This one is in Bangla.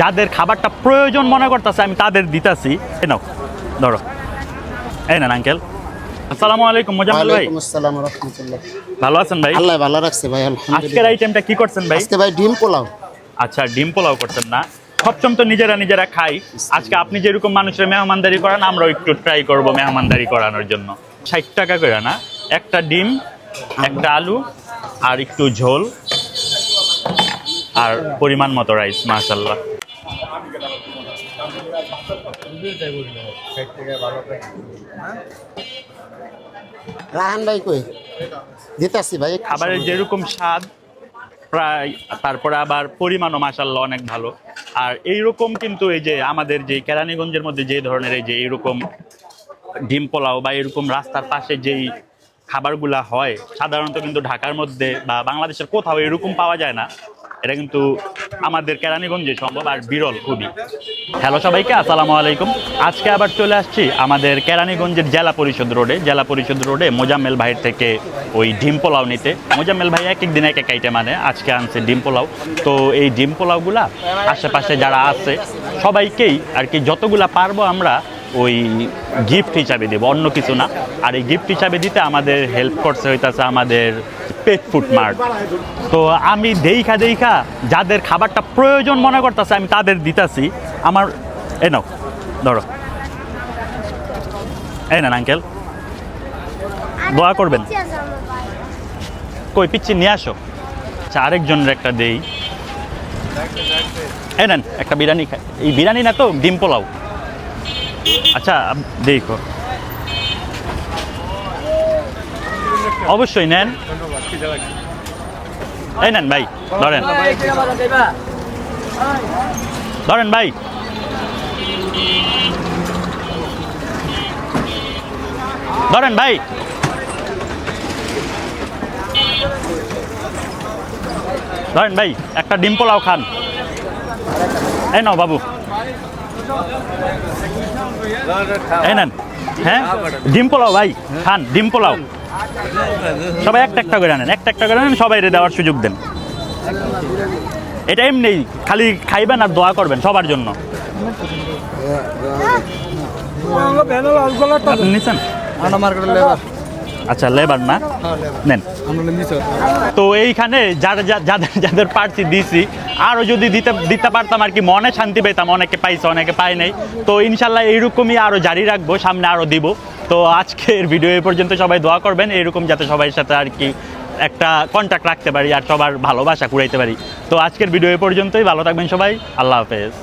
যাদের খাবারটা প্রয়োজন মনে করতেছে আমি তাদের দিতাছি। এ নাও ধরো। এই না আঙ্কেল আসসালামু আলাইকুম মোজাম্মেল ভাই। ওয়ালাইকুম আসসালাম রহমতুল্লাহ। ভালো আছেন ভাই? আল্লাহ ভালো রাখছে ভাই আজকের আইটেমটা কি করছেন ভাই? আজকে ভাই ডিম পোলাও। আচ্ছা ডিম পোলাও করছেন না। তো নিজেরা নিজেরা খাই। আজকে আপনি যেরকম মানুষের মেহমানদারি করান আমরাও একটু ট্রাই করব মেহমানদারি করানোর জন্য। ষাট টাকা করে না একটা ডিম একটা আলু আর একটু ঝোল আর পরিমাণ মতো রাইস মাশাল্লাহ রাহান ভাই কই? দিতাছি ভাই খাবারের যেরকম স্বাদ প্রায় তারপরে আবার পরিমাণও মাসাল্লাহ অনেক ভালো। আর এইরকম কিন্তু এই যে আমাদের যে কেরানীগঞ্জের মধ্যে যে ধরনের এই যে এইরকম ডিম পোলাও বা এরকম রাস্তার পাশে যেই খাবারগুলা হয় সাধারণত কিন্তু ঢাকার মধ্যে বা বাংলাদেশের কোথাও এরকম পাওয়া যায় না। এটা কিন্তু আমাদের কেরানীগঞ্জে সম্ভব আর বিরল খুবই। হ্যালো সবাইকে, আসসালামু আলাইকুম। আজকে আবার চলে আসছি আমাদের কেরানীগঞ্জের জেলা পরিষদ রোডে। জেলা পরিষদ রোডে মোজাম্মেল ভাইয়ের থেকে ওই ডিম পোলাও নিতে। মোজাম্মেল ভাই এক এক দিন এক এক আইটেম আনে। আজকে আনছে ডিম পোলাও। তো এই ডিম পোলাওগুলা আশেপাশে যারা আছে, সবাইকেই আর কি যতগুলা পারব আমরা ওই গিফট হিসাবে দেবো। অন্য কিছু না। আর এই গিফট হিসাবে দিতে আমাদের হেল্প করছে হইতাছে আমাদের পেট ফুড মার্ট তো আমি দেইখা দেইখা যাদের খাবারটা প্রয়োজন মনে করতেছে আমি তাদের দিতাছি। আমার এ নাও ধরো। এই না আঙ্কেল। দোয়া করবেন। কই পিচ্ছি নিয়ে আসো। আচ্ছা আরেকজনের একটা দেই। এই নেন একটা বিরিয়ানি খাই এই বিরিয়ানি না তো ডিম পোলাও। আচ্ছা দেখো। অবশ্যই নেন। এই নেন ভাই ধরেন। ধরেন ভাই। ধরেন ভাই। ধরেন ভাই একটা ডিম পোলাও খান। এই নাও বাবু। এই নেন। হ্যাঁ? ডিম পোলাও ভাই খান ডিম পোলাও। সবাই একটা একটা করে আনেন একটা একটা করে আনেন সবাই দেওয়ার সুযোগ দেন। এটা এমনি খালি খাইবেন আর দোয়া করবেন সবার জন্য। আপনি নিছেন? আচ্ছা লেবার না? নেন। তো এইখানে যারা যাদের যাদের প্রার্থী দিছি আরও যদি দিতে দিতে পারতাম আর কি মনে শান্তি পেতাম অনেকে পাইছে অনেকে পায় নাই। তো ইনশাল্লাহ এইরকমই আরও জারি রাখব সামনে আরও দিব। তো আজকের ভিডিও এ পর্যন্ত সবাই দোয়া করবেন, এরকম যাতে সবাই সাথে আর কি একটা কন্ট্যাক্ট রাখতে পারি আর সবার ভালোবাসা কুড়াইতে পারি। তো আজকের ভিডিও এ পর্যন্তই, ভালো থাকবেন সবাই, আল্লাহ হাফেজ।